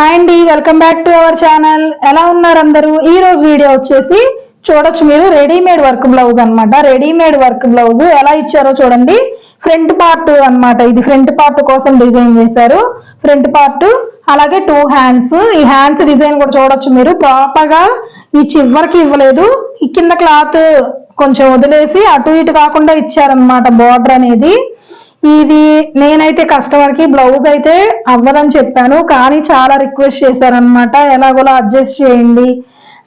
Hi అండి welcome back to our channel. ఎలా ఉన్నారు అందరూ? ఈ రోజు వీడియో వచ్చేసి చూడొచ్చు మీరు రెడీమేడ్ వర్క్ బ్లౌజ్ అనమాట రెడీమేడ్ వర్క్ బ్లౌజ్ ఎలా ఇచ్చారో చూడండి. ఫ్రంట్ పార్ట్ అన్నమాట ఇది ఫ్రంట్ పార్ట్ కోసం డిజైన్ చేశారు. ఫ్రంట్ పార్ట్ అలాగే టూ హ్యాండ్స్. ఈ హ్యాండ్స్ డిజైన్ కూడా చూడొచ్చు మీరు. ప్రాపర్గా ఈ చివరికి ఇవ్వలేదు. ఈ కింద క్లాత్ కొంచెం వదిలేసి అటు ఇటు కాకుండా ఇచ్చారనమాట బార్డర్ అనేది. ఇది నేనైతే కస్టమర్కి బ్లౌజ్ అయితే అవ్వదని చెప్పాను కానీ చాలా రిక్వెస్ట్ చేశారనమాట ఎలాగోలా అడ్జస్ట్ చేయండి.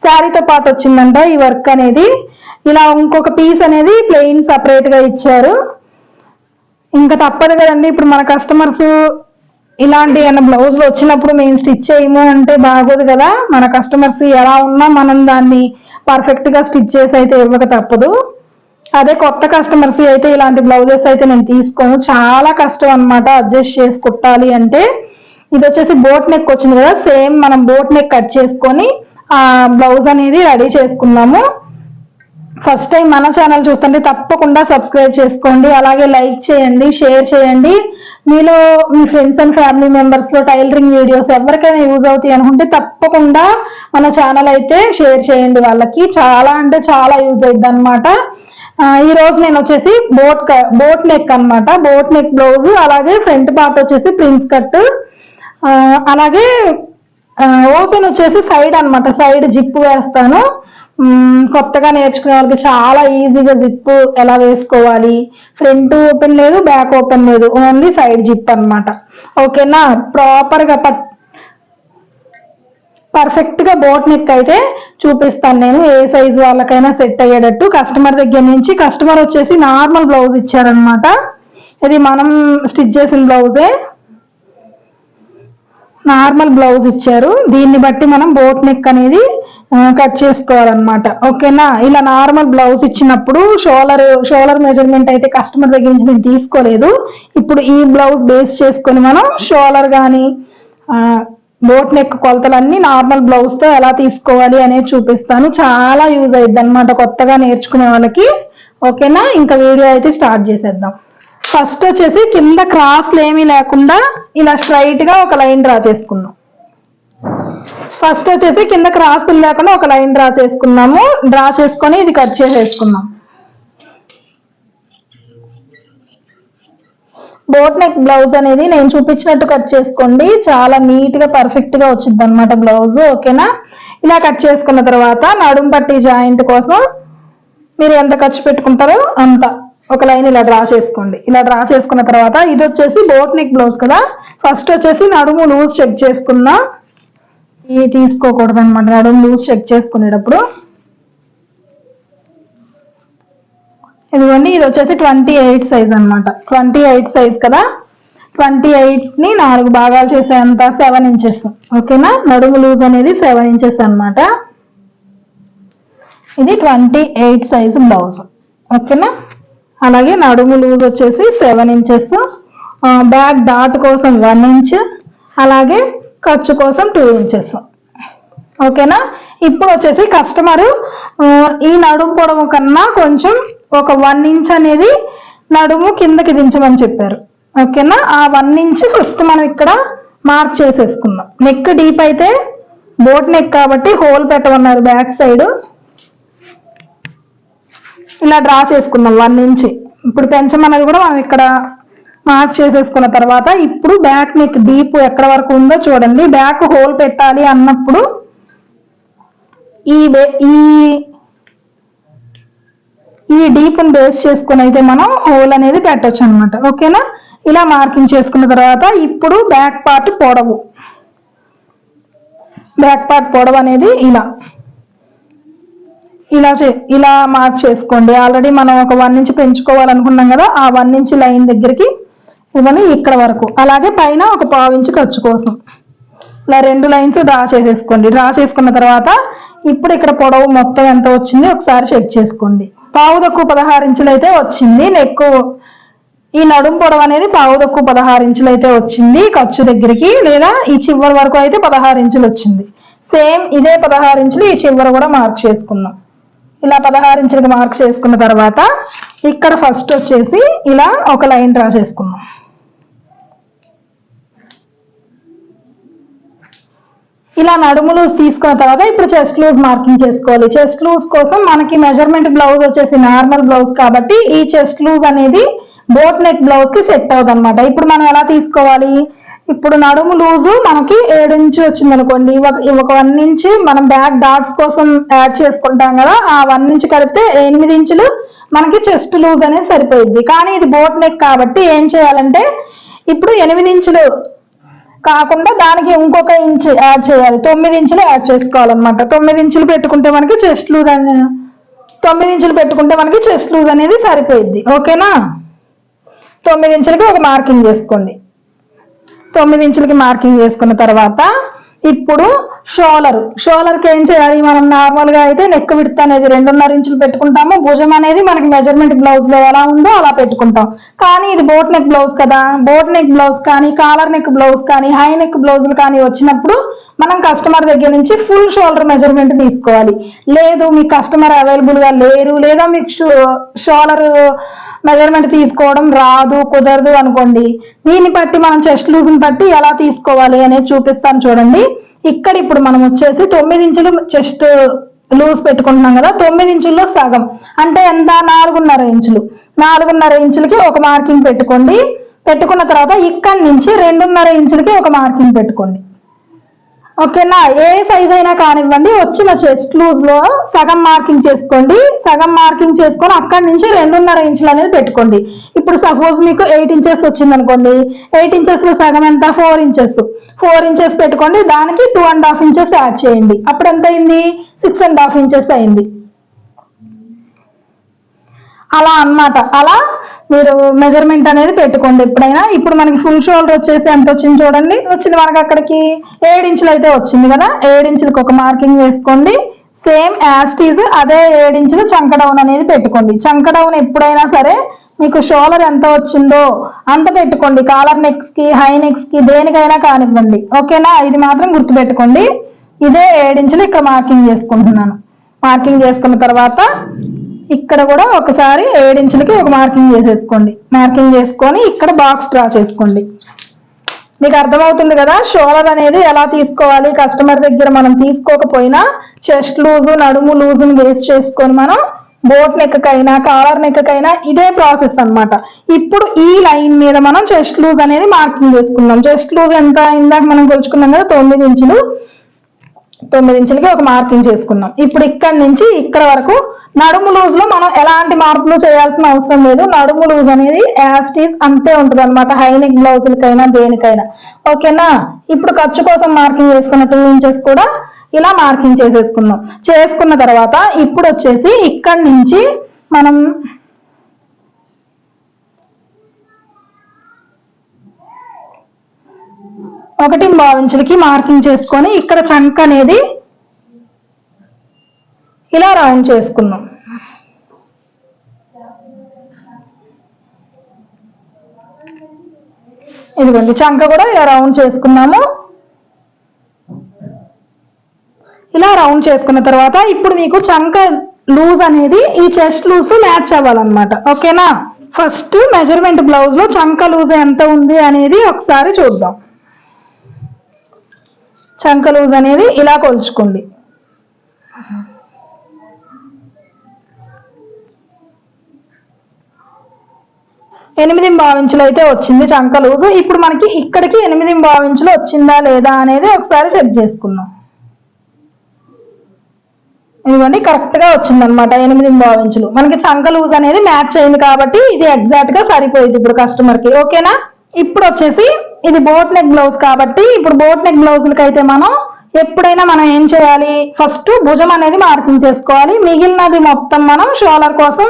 శారీతో పాటు వచ్చిందంట ఈ వర్క్ అనేది. ఇలా ఇంకొక పీస్ అనేది ప్లెయిన్ సపరేట్గా ఇచ్చారు. ఇంకా తప్పదు కదండి ఇప్పుడు మన కస్టమర్స్ ఇలాంటి ఏమైనా బ్లౌజ్లు వచ్చినప్పుడు మేము స్టిచ్ చేయము అంటే బాగోదు కదా. మన కస్టమర్స్ ఎలా ఉన్నా మనం దాన్ని పర్ఫెక్ట్గా స్టిచ్ చేసి అయితే ఇవ్వక తప్పదు. అదే కొత్త కస్టమర్స్ అయితే ఇలాంటి బ్లౌజెస్ అయితే నేను తీసుకోను. చాలా కష్టం అనమాట అడ్జస్ట్ చేసి కుట్టాలి అంటే. ఇది వచ్చేసి బోట్ నెక్ వచ్చింది కదా సేమ్ మనం బోట్ నెక్ కట్ చేసుకొని ఆ బ్లౌజ్ అనేది రెడీ చేసుకున్నాము. ఫస్ట్ టైం మన ఛానల్ చూస్తుంటే తప్పకుండా సబ్స్క్రైబ్ చేసుకోండి. అలాగే లైక్ చేయండి షేర్ చేయండి. మీలో మీ ఫ్రెండ్స్ అండ్ ఫ్యామిలీ మెంబర్స్లో టైలరింగ్ వీడియోస్ ఎవరికైనా యూజ్ అవుతాయి అనుకుంటే తప్పకుండా మన ఛానల్ అయితే షేర్ చేయండి వాళ్ళకి. చాలా అంటే చాలా యూజ్ అవుతుంది అనమాట ఈ రోజు నేను వచ్చేసి బోట్ బోట్ నెక్ అనమాట బోట్ నెక్ బ్లౌజ్ అలాగే ఫ్రంట్ పార్ట్ వచ్చేసి ప్రిన్స్ కట్ అలాగే ఓపెన్ వచ్చేసి సైడ్ అనమాట సైడ్ జిప్ వేస్తాను. కొత్తగా నేర్చుకునే వాళ్ళకి చాలా ఈజీగా జిప్ ఎలా వేసుకోవాలి. ఫ్రంట్ ఓపెన్ లేదు బ్యాక్ ఓపెన్ లేదు. ఓన్లీ సైడ్ జిప్ అనమాట ఓకేనా? ప్రాపర్గా పట్ పర్ఫెక్ట్గా బోట్ నెక్ అయితే చూపిస్తాను నేను. ఏ సైజ్ వాళ్ళకైనా సెట్ అయ్యేటట్టు. కస్టమర్ దగ్గర నుంచి కస్టమర్ వచ్చేసి నార్మల్ బ్లౌజ్ ఇచ్చారనమాట ఇది మనం స్టిచ్ చేసిన బ్లౌజే నార్మల్ బ్లౌజ్ ఇచ్చారు. దీన్ని బట్టి మనం బోట్ నెక్ అనేది కట్ చేసుకోవాలన్నమాట. ఓకేనా ఇలా నార్మల్ బ్లౌజ్ ఇచ్చినప్పుడు షోలర్ షోలర్ మెజర్మెంట్ అయితే కస్టమర్ దగ్గర నుంచి నేను తీసుకోలేదు. ఇప్పుడు ఈ బ్లౌజ్ బేస్ చేసుకొని మనం షోలర్ కానీ బోట్ నెక్ కొలతలన్నీ నార్మల్ బ్లౌజ్తో ఎలా తీసుకోవాలి అనేది చూపిస్తాను. చాలా యూజ్ అయ్యిద్ది అనమాట కొత్తగా నేర్చుకునే వాళ్ళకి. ఓకేనా? ఇంకా వీడియో అయితే స్టార్ట్ చేసేద్దాం. ఫస్ట్ వచ్చేసి కింద క్రాస్లు ఏమీ లేకుండా ఇలా స్ట్రైట్గా ఒక లైన్ డ్రా చేసుకున్నాం ఫస్ట్ వచ్చేసి కింద క్రాసులు లేకుండా ఒక లైన్ డ్రా చేసుకున్నాము. డ్రా చేసుకొని ఇది కట్ చేసేసుకున్నాం బోట్ నెక్ బ్లౌజ్ అనేది నేను చూపించినట్టు కట్ చేసుకోండి. చాలా నీట్గా పర్ఫెక్ట్గా వచ్చింది అనమాట బ్లౌజ్ ఓకేనా? ఇలా కట్ చేసుకున్న తర్వాత నడుం పట్టి జాయింట్ కోసం మీరు ఎంత ఖర్చు పెట్టుకుంటారో అంత ఒక లైన్ ఇలా డ్రా చేసుకోండి. ఇలా డ్రా చేసుకున్న తర్వాత ఇది వచ్చేసి బోట్ నెక్ బ్లౌజ్ కదా? ఫస్ట్ వచ్చేసి నడుము లూజ్ చెక్ చేసుకున్నా. ఇది తీసుకోకూడదు అనమాట నడుము లూజ్ చెక్ చేసుకునేటప్పుడు. ఇదిగోండి ఇది వచ్చేసి ట్వంటీ ఎయిట్ సైజ్ అనమాట ట్వంటీ ఎయిట్ సైజ్ కదా? ట్వంటీ ఎయిట్ని నాలుగు భాగాలు చేసేంత సెవెన్ ఇంచెస్ ఓకేనా నడుము లూజ్ అనేది సెవెన్ ఇంచెస్ అనమాట ఇది ట్వంటీ ఎయిట్ సైజ్ బ్లౌజ్ ఓకేనా అలాగే నడుము లూజ్ వచ్చేసి సెవెన్ ఇంచెస్ బ్యాక్ డాట్ కోసం వన్ ఇంచ్ అలాగే ఖర్చు కోసం టూ ఇంచెస్ ఓకేనా ఇప్పుడు వచ్చేసి కస్టమరు ఈ నడుము పొడవు కన్నా కొంచెం ఒక వన్ ఇంచ్ అనేది నడుము కిందకి దించమని చెప్పారు. ఓకేనా? ఆ వన్ ఇంచ్ ఫస్ట్ మనం ఇక్కడ మార్క్ చేసేసుకుందాం. నెక్ డీప్ అయితే బోట్ నెక్ కాబట్టి హోల్ పెట్టమన్నారు బ్యాక్ సైడ్ ఇలా డ్రా చేసుకుందాం వన్ ఇంచ్ ఇప్పుడు పెంచమన్నది కూడా మనం ఇక్కడ మార్క్ చేసేసుకున్న తర్వాత ఇప్పుడు బ్యాక్ నెక్ డీప్ ఎక్కడ వరకు ఉందో చూడండి. బ్యాక్ హోల్ పెట్టాలి అన్నప్పుడు ఈ బే- ఈ ఈ డీప్ని బేస్ చేసుకుని అయితే మనం హోల్ అనేది పెట్టచ్చు అనమాట ఓకేనా? ఇలా మార్కింగ్ చేసుకున్న తర్వాత ఇప్పుడు బ్యాక్ పార్ట్ పొడవు. బ్యాక్ పార్ట్ పొడవు అనేది ఇలా. ఇలా చే- ఇలా మార్క్ చేసుకోండి. ఆల్రెడీ మనం ఒక వన్ ఇంచ్ పెంచుకోవాలనుకున్నాం కదా ఆ వన్ ఇంచ్ లైన్ దగ్గరికి ఇవన్నీ ఇక్కడ వరకు. అలాగే పైన ఒక పావు ఇంచు ఖర్చు కోసం. ఇలా రెండు లైన్స్ డ్రా చేసేసుకోండి. డ్రా చేసుకున్న తర్వాత ఇప్పుడు ఇక్కడ పొడవు మొత్తం ఎంత వచ్చింది ఒకసారి చెక్ చేసుకోండి. పావు తక్కువ పదహారు ఇంచులైతే అయితే వచ్చింది. నెక్ ఈ నడుం పొడవు అనేది పావు తక్కువ పదహారు ఇంచులు అయితే వచ్చింది. ఖర్చు దగ్గరికి లేదా ఈ చివరి వరకు అయితే పదహారు ఇంచులు వచ్చింది. సేమ్ ఇదే పదహారు ఇంచులు ఈ చివర కూడా మార్క్ చేసుకుందాం. ఇలా పదహారు ఇంచులకి మార్క్ చేసుకున్న తర్వాత ఇక్కడ ఫస్ట్ వచ్చేసి ఇలా ఒక లైన్ డ్రా చేసుకుందాం. ఇలా నడుము లూజ్ తీసుకున్న తర్వాత ఇప్పుడు చెస్ట్ లూజ్ మార్కింగ్ చేసుకోవాలి. చెస్ట్ లూజ్ కోసం మనకి మెజర్మెంట్ బ్లౌజ్ వచ్చేసి నార్మల్ బ్లౌజ్ కాబట్టి ఈ చెస్ట్ లూజ్ అనేది బోట్ నెక్ బ్లౌజ్కి సెట్ అవుతుంది అనమాట ఇప్పుడు మనం ఎలా తీసుకోవాలి? ఇప్పుడు నడుము లూజు మనకి ఏడు ఇంచు వచ్చింది అనుకోండి ఒక వన్ ఇంచ్ మనం బ్యాక్ డాట్స్ కోసం యాడ్ చేసుకుంటాం కదా ఆ వన్ ఇంచ్ కలిపితే ఎనిమిది ఇంచులు మనకి చెస్ట్ లూజ్ అనేది సరిపోయింది కానీ ఇది బోట్ నెక్ కాబట్టి ఏం చేయాలంటే ఇప్పుడు ఎనిమిది ఇంచులు కాకుండా దానికి ఇంకొక ఇంచ్ యాడ్ చేయాలి. తొమ్మిది ఇంచులు యాడ్ చేసుకోవాలన్నమాట. తొమ్మిది ఇంచులు పెట్టుకుంటే మనకి చెస్ట్ లూజ్ అనేది తొమ్మిది ఇంచులు పెట్టుకుంటే మనకి చెస్ట్ లూజ్ అనేది సరిపోయిద్ది. ఓకేనా? తొమ్మిది ఇంచులకి ఒక మార్కింగ్ చేసుకోండి. తొమ్మిది ఇంచులకి మార్కింగ్ చేసుకున్న తర్వాత ఇప్పుడు షోలర్. షోలర్కి ఏం చేయాలి? మనం నార్మల్గా అయితే నెక్ విడత అనేది రెండున్నర ఇంచులు పెట్టుకుంటాము. భుజం అనేది మనకి మెజర్మెంట్ బ్లౌజ్లో ఎలా ఉందో అలా పెట్టుకుంటాం. కానీ ఇది బోట్ నెక్ బ్లౌజ్ కదా. బోట్ నెక్ బ్లౌజ్ కానీ కాలర్ నెక్ బ్లౌజ్ కానీ హై నెక్ బ్లౌజులు కానీ వచ్చినప్పుడు మనం కస్టమర్ దగ్గర నుంచి ఫుల్ షోల్డర్ మెజర్మెంట్ తీసుకోవాలి. లేదు మీ కస్టమర్ అవైలబుల్గా లేరు లేదా మీకు షోలర్ మెజర్మెంట్ తీసుకోవడం రాదు కుదరదు అనుకోండి. దీన్ని బట్టి మనం చెస్ట్ లూజ్ని బట్టి ఎలా తీసుకోవాలి అనేది చూపిస్తాను చూడండి. ఇక్కడ ఇప్పుడు మనం వచ్చేసి తొమ్మిది ఇంచులు చెస్ట్ లూజ్ పెట్టుకుంటున్నాం కదా తొమ్మిది ఇంచుల్లో సగం. అంటే ఎంత? నాలుగున్నర ఇంచులు. నాలుగున్నర ఇంచులకి ఒక మార్కింగ్ పెట్టుకోండి. పెట్టుకున్న తర్వాత ఇక్కడి నుంచి రెండున్నర ఇంచులకి ఒక మార్కింగ్ పెట్టుకోండి. ఓకేనా? ఏ సైజ్ అయినా కానివ్వండి వచ్చిన చెస్ట్ లూజ్లో సగం మార్కింగ్ చేసుకోండి. సగం మార్కింగ్ చేసుకొని అక్కడి నుంచి రెండున్నర ఇంచులు అనేది పెట్టుకోండి. ఇప్పుడు సపోజ్ మీకు ఎయిట్ ఇంచెస్ వచ్చింది అనుకోండి ఎయిట్ ఇంచెస్లో సగం ఎంత? ఫోర్ ఇంచెస్ ఫోర్ ఇంచెస్ పెట్టుకోండి దానికి two and half inches add చేయండి. అప్పుడు ఎంత అయింది? సిక్స్ అండ్ హాఫ్ ఇంచెస్ అయింది. అలా అన్నమాట. అలా మీరు మెజర్మెంట్ అనేది పెట్టుకోండి ఎప్పుడైనా. ఇప్పుడు మనకి ఫుల్ షోల్డర్ వచ్చేసి ఎంత వచ్చింది చూడండి. వచ్చింది మనకి అక్కడికి ఏడు ఇంచులు అయితే వచ్చింది కదా. ఏడు ఇంచులకు ఒక మార్కింగ్ వేసుకోండి. సేమ్ యాస్టీజ్ అదే ఏడు ఇంచులు చంక డౌన్ అనేది పెట్టుకోండి. చంక డౌన్ ఎప్పుడైనా సరే మీకు షోలర్ ఎంత వచ్చిందో అంత పెట్టుకోండి. కాలర్ నెక్స్కి హై నెక్స్కి దేనికైనా కానివ్వండి. ఓకేనా? ఇది మాత్రం గుర్తుపెట్టుకోండి. ఇదే ఏడించులు ఇక్కడ మార్కింగ్ చేసుకుంటున్నాను. మార్కింగ్ చేసుకున్న తర్వాత ఇక్కడ కూడా ఒకసారి ఏడించులకి ఒక మార్కింగ్ చేసేసుకోండి. మార్కింగ్ చేసుకొని ఇక్కడ బాక్స్ డ్రా చేసుకోండి. మీకు అర్థమవుతుంది కదా? షోలర్ అనేది ఎలా తీసుకోవాలి? కస్టమర్ దగ్గర మనం తీసుకోకపోయినా చెస్ట్ లూజు నడుము లూజుని వేస్ట్ చేసుకొని మనం బోట్ నెక్కకైనా కాలర్ నెక్కకైనా ఇదే ప్రాసెస్ అన్నమాట. ఇప్పుడు ఈ లైన్ మీద మనం చెస్ట్ లూజ్ అనేది మార్కింగ్ చేసుకుందాం. చెస్ట్ లూజ్ ఎంత ఇందాక మనం కొలుచుకున్నాం కదా తొమ్మిది ఇంచులు. తొమ్మిది ఇంచులకి ఒక మార్కింగ్ చేసుకున్నాం. ఇప్పుడు ఇక్కడ నుంచి ఇక్కడ వరకు నడుము లూజ్లో మనం ఎలాంటి మార్పులు చేయాల్సిన అవసరం లేదు. నడుము లూజ్ అనేది యాస్టీస్ అంతే ఉంటుంది అనమాట హైనెక్ బ్లౌజులకైనా దేనికైనా. ఓకేనా? ఇప్పుడు ఖర్చు కోసం మార్కింగ్ చేసుకున్న టూ ఇంచెస్ కూడా ఇలా మార్కింగ్ చేసేసుకున్నాం. చేసుకున్న తర్వాత ఇప్పుడు వచ్చేసి ఇక్కడ నుంచి మనం ఒకటి ఇంచులకి మార్కింగ్ చేసుకొని ఇక్కడ చంక్ అనేది ఇలా రౌండ్ చేసుకున్నాం. ఇదిగోండి చంక కూడా ఇలా రౌండ్ చేసుకున్నాము ఇలా రౌండ్ చేసుకున్న తర్వాత ఇప్పుడు మీకు చంక లూజ్ అనేది ఈ చెస్ట్ లూజ్తో మ్యాచ్ అవ్వాలన్నమాట. ఓకేనా? ఫస్ట్ మెజర్మెంట్ బ్లౌజ్లో చంక లూజ్ ఎంత ఉంది అనేది ఒకసారి చూద్దాం. చంక లూజ్ అనేది ఇలా కొలుచుకోండి. ఎనిమిది భావించులు అయితే వచ్చింది చంక లూజు ఇప్పుడు మనకి ఇక్కడికి ఎనిమిది భావించులు వచ్చిందా లేదా అనేది ఒకసారి చెక్ చేసుకుందాం. ఇదిగోండి కరెక్ట్గా వచ్చింది అనమాట ఎనిమిది ఇంచులు. మనకి చంక లూజ్ అనేది మ్యాచ్ అయింది కాబట్టి ఇది ఎగ్జాక్ట్గా సరిపోయింది ఇప్పుడు కస్టమర్కి. ఓకేనా ఇప్పుడు వచ్చేసి ఇది బోట్ నెక్ బ్లౌజ్ కాబట్టి ఇప్పుడు బోట్ నెక్ బ్లౌజులకి అయితే మనం ఎప్పుడైనా మనం ఏం చేయాలి? ఫస్ట్ భుజం అనేది మార్కింగ్ చేసుకోవాలి. మిగిలినది మొత్తం మనం షోలర్ కోసం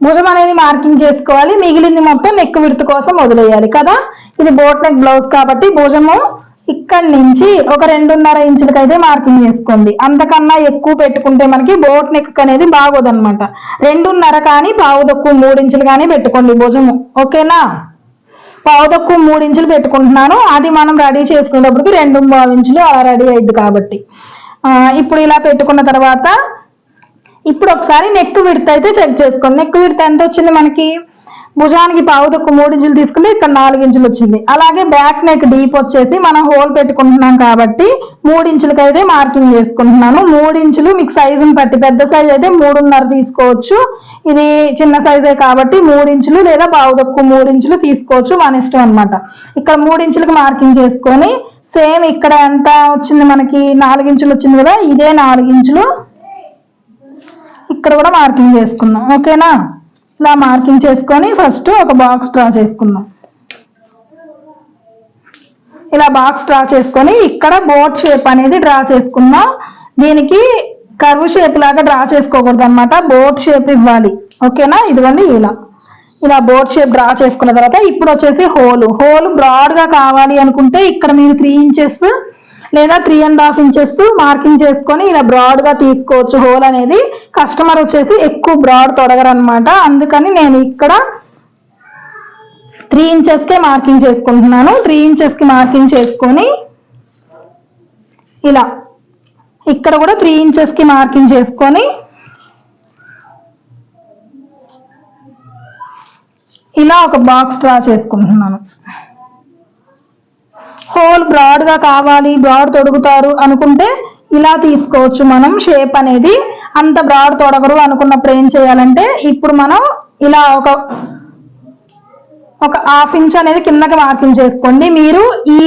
భుజం అనేది మార్కింగ్ చేసుకోవాలి. మిగిలింది మొత్తం నెక్ విడత కోసం వదిలేయాలి కదా? ఇది బోట్ నెక్ బ్లౌజ్ కాబట్టి భుజము ఇక్కడి నుంచి ఒక రెండున్నర ఇంచులకి అయితే మార్కింగ్ చేసుకోండి అంతకన్నా ఎక్కువ పెట్టుకుంటే మనకి బోట్ నెక్ అనేది బాగోదన్నమాట. రెండున్నర కానీ పావు తక్కువ మూడు ఇంచులు కానీ పెట్టుకోండి భుజము. ఓకేనా? పావు తక్కువ మూడు ఇంచులు పెట్టుకుంటున్నాను. అది మనం రెడీ చేసుకునేటప్పటికి రెండు పావు ఇంచులు అలా రెడీ అయింది కాబట్టి. ఇప్పుడు ఇలా పెట్టుకున్న తర్వాత ఇప్పుడు ఒకసారి నెక్ విడత అయితే చెక్ చేసుకోండి. నెక్ విడత ఎంత వచ్చింది మనకి? భుజానికి పావు మూడించులు మూడు ఇంచులు తీసుకుంటే ఇక్కడ నాలుగు ఇంచులు వచ్చింది. అలాగే బ్యాక్ నెక్ డీప్ వచ్చేసి మనం హోల్ పెట్టుకుంటున్నాం కాబట్టి మూడించులకి అయితే మార్కింగ్ చేసుకుంటున్నాను. మూడు ఇంచులు మీకు సైజుని బట్టి పెద్ద సైజ్ అయితే మూడున్నర తీసుకోవచ్చు. ఇది చిన్న సైజే కాబట్టి మూడు ఇంచులు లేదా పావు మూడించులు మూడు ఇంచులు తీసుకోవచ్చు మన ఇష్టం అనమాట ఇక్కడ మూడు ఇంచులకు మార్కింగ్ చేసుకొని సేమ్ ఇక్కడ ఎంత వచ్చింది మనకి? నాలుగించులు వచ్చింది కదా ఇదే నాలుగించులు ఇక్కడ కూడా మార్కింగ్ చేసుకుందాం ఓకేనా ఇలా మార్కింగ్ చేసుకొని ఫస్ట్ ఒక బాక్స్ డ్రా చేసుకుందాం. ఇలా బాక్స్ డ్రా చేసుకొని ఇక్కడ బోట్ షేప్ అనేది డ్రా చేసుకుందాం. దీనికి కర్వ్ షేప్ లాగా డ్రా చేసుకోకూడదు అనమాట బోట్ షేప్ ఇవ్వాలి. ఓకేనా? ఇదిగోండి ఇలా. ఇలా బోట్ షేప్ డ్రా చేసుకున్న తర్వాత ఇప్పుడు వచ్చేసి హోల్ హోల్ బ్రాడ్గా కావాలి అనుకుంటే ఇక్కడ మీరు త్రీ ఇంచెస్ లేదా three and half inches marking చేసుకొని ఇలా బ్రాడ్గా తీసుకోవచ్చు. హోల్ అనేది కస్టమర్ వచ్చేసి ఎక్కువ బ్రాడ్ తొడగరు అనమాట అందుకని నేను ఇక్కడ త్రీ ఇంచెస్ కే మార్కింగ్ చేసుకుంటున్నాను. త్రీ ఇంచెస్కి మార్కింగ్ చేసుకొని ఇలా ఇక్కడ కూడా త్రీ ఇంచెస్కి మార్కింగ్ చేసుకొని ఇలా ఒక బాక్స్ డ్రా చేసుకుంటున్నాను. హోల్ బ్రాడ్గా కావాలి బ్రాడ్ తొడుగుతారు అనుకుంటే ఇలా తీసుకోవచ్చు. మనం షేప్ అనేది అంత బ్రాడ్ తొడగరు అనుకున్నప్పుడు ఏం చేయాలంటే ఇప్పుడు మనం ఇలా ఒక ఒక హాఫ్ ఇంచ్ అనేది కిందకి మార్కింగ్ చేసుకోండి మీరు ఈ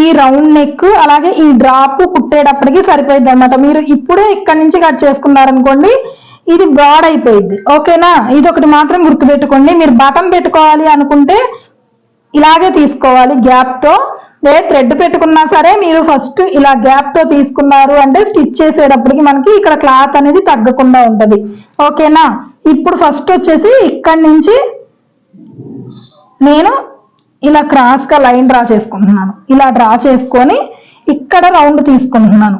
ఈ రౌండ్ నెక్ అలాగే ఈ డ్రాప్ కుట్టేటప్పటికి సరిపోయింది అనమాట మీరు ఇప్పుడే ఇక్కడ నుంచి కట్ చేసుకున్నారనుకోండి ఇది బ్రాడ్ అయిపోయింది ఓకేనా ఇది ఒకటి మాత్రం గుర్తుపెట్టుకోండి. మీరు బటన్ పెట్టుకోవాలి అనుకుంటే ఇలాగే తీసుకోవాలి. గ్యాప్తో ఏ థ్రెడ్ పెట్టుకున్నా సరే మీరు ఫస్ట్ ఇలా గ్యాప్తో తీసుకున్నారు అంటే స్టిచ్ చేసేటప్పటికి మనకి ఇక్కడ క్లాత్ అనేది తగ్గకుండా ఉంటది. ఓకేనా ఇప్పుడు ఫస్ట్ వచ్చేసి ఇక్కడి నుంచి నేను ఇలా క్రాస్గా లైన్ డ్రా చేసుకుంటున్నాను. ఇలా డ్రా చేసుకొని ఇక్కడ రౌండ్ తీసుకుంటున్నాను.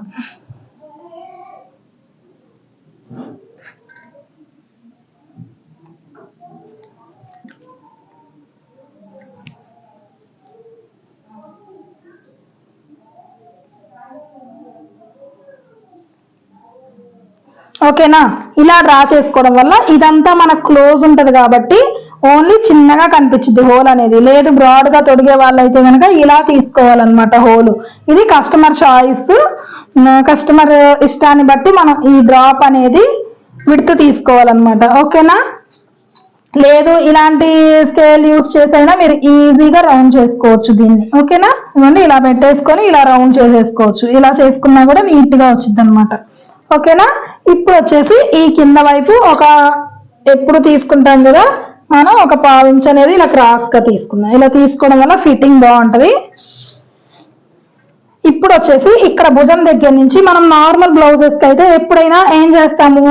ఓకేనా? ఇలా డ్రా చేసుకోవడం వల్ల ఇదంతా మనకు క్లోజ్ ఉంటది కాబట్టి ఓన్లీ చిన్నగా కనిపించింది హోల్ అనేది. లేదు బ్రాడ్గా తొడిగే వాళ్ళైతే కనుక ఇలా తీసుకోవాలన్నమాట హోల్. ఇది కస్టమర్ చాయిస్. కస్టమర్ ఇష్టాన్ని బట్టి మనం ఈ డ్రాప్ అనేది విడుతు తీసుకోవాలన్నమాట. ఓకేనా? లేదు ఇలాంటి స్కేల్ యూస్ చేసైనా మీరు ఈజీగా రౌండ్ చేసుకోవచ్చు దీన్ని. ఓకేనా? ఇవన్నీ ఇలా పెట్టేసుకొని ఇలా రౌండ్ చేసేసుకోవచ్చు. ఇలా చేసుకున్నా కూడా నీట్గా వచ్చింది అనమాట ఓకేనా? ఇప్పుడు వచ్చేసి ఈ కింద వైపు ఒక ఎప్పుడు తీసుకుంటాం కదా మనం ఒక పావించ్ అనేది ఇలా క్రాస్గా తీసుకుందాం. ఇలా తీసుకోవడం వల్ల ఫిట్టింగ్ బాగుంటది. ఇప్పుడు వచ్చేసి ఇక్కడ భుజం దగ్గర నుంచి మనం నార్మల్ బ్లౌజెస్కి అయితే ఎప్పుడైనా ఏం చేస్తాము?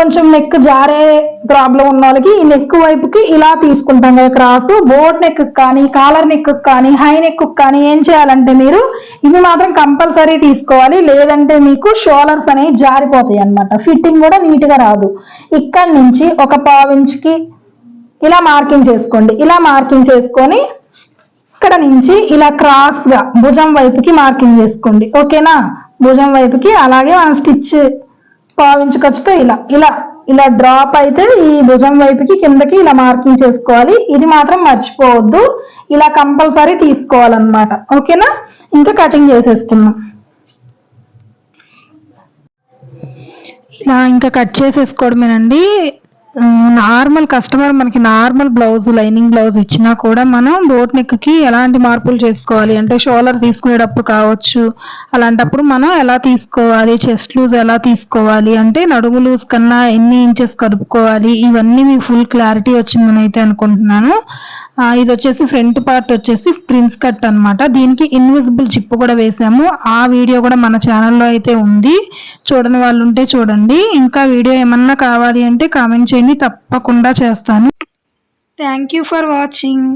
కొంచెం నెక్ జారే ప్రాబ్లం ఉన్న వాళ్ళకి ఈ నెక్ వైపుకి ఇలా తీసుకుంటాం కదా క్రాస్ బోట్ నెక్ కానీ కాలర్ నెక్ కానీ హై నెక్ కానీ ఏం చేయాలంటే మీరు ఇది మాత్రం కంపల్సరీ తీసుకోవాలి. లేదంటే మీకు షోలర్స్ అనేవి జారిపోతాయి అన్నమాట. ఫిట్టింగ్ కూడా నీట్గా రాదు. ఇక్కడ నుంచి ఒక పావించ్కి ఇలా మార్కింగ్ చేసుకోండి. ఇలా మార్కింగ్ చేసుకొని ఇక్కడ నుంచి ఇలా క్రాస్గా భుజం వైపుకి మార్కింగ్ చేసుకోండి. ఓకేనా భుజం వైపుకి అలాగే మనం స్టిచ్ పావించు ఖర్చుతో ఇలా ఇలా ఇలా డ్రాప్ అయితే ఈ భుజం వైపుకి కిందకి ఇలా మార్కింగ్ చేసుకోవాలి. ఇది మాత్రం మర్చిపోవద్దు. ఇలా కంపల్సరీ తీసుకోవాలన్నమాట. ఓకేనా? ఇంకా కటింగ్ చేసేసుకున్నాం ఇలా ఇంకా కట్ చేసేసుకోవడమేనండి. నార్మల్ కస్టమర్ మనకి నార్మల్ బ్లౌజ్ లైనింగ్ బ్లౌజ్ ఇచ్చినా కూడా మనం బోట్ నెక్కి ఎలాంటి మార్పులు చేసుకోవాలి? అంటే షోలర్ తీసుకునేటప్పుడు కావచ్చు అలాంటప్పుడు మనం ఎలా తీసుకోవాలి? చెస్ట్ లూజ్ ఎలా తీసుకోవాలి? అంటే నడుము లూజ్ కన్నా ఎన్ని ఇంచెస్ కలుపుకోవాలి ఇవన్నీ మీకు ఫుల్ క్లారిటీ వచ్చిందని అయితే అనుకుంటున్నాను. ఇది వచ్చేసి ఫ్రంట్ పార్ట్ వచ్చేసి ప్రిన్స్ కట్ అనమాట దీనికి ఇన్విజిబుల్ చిప్ కూడా వేసాము. ఆ వీడియో కూడా మన ఛానల్లో అయితే ఉంది. చూడని వాళ్ళు ఉంటే చూడండి. ఇంకా వీడియో ఏమన్నా కావాలి అంటే కామెంట్ చేయండి. తప్పకుండా చేస్తాను. Thank you for watching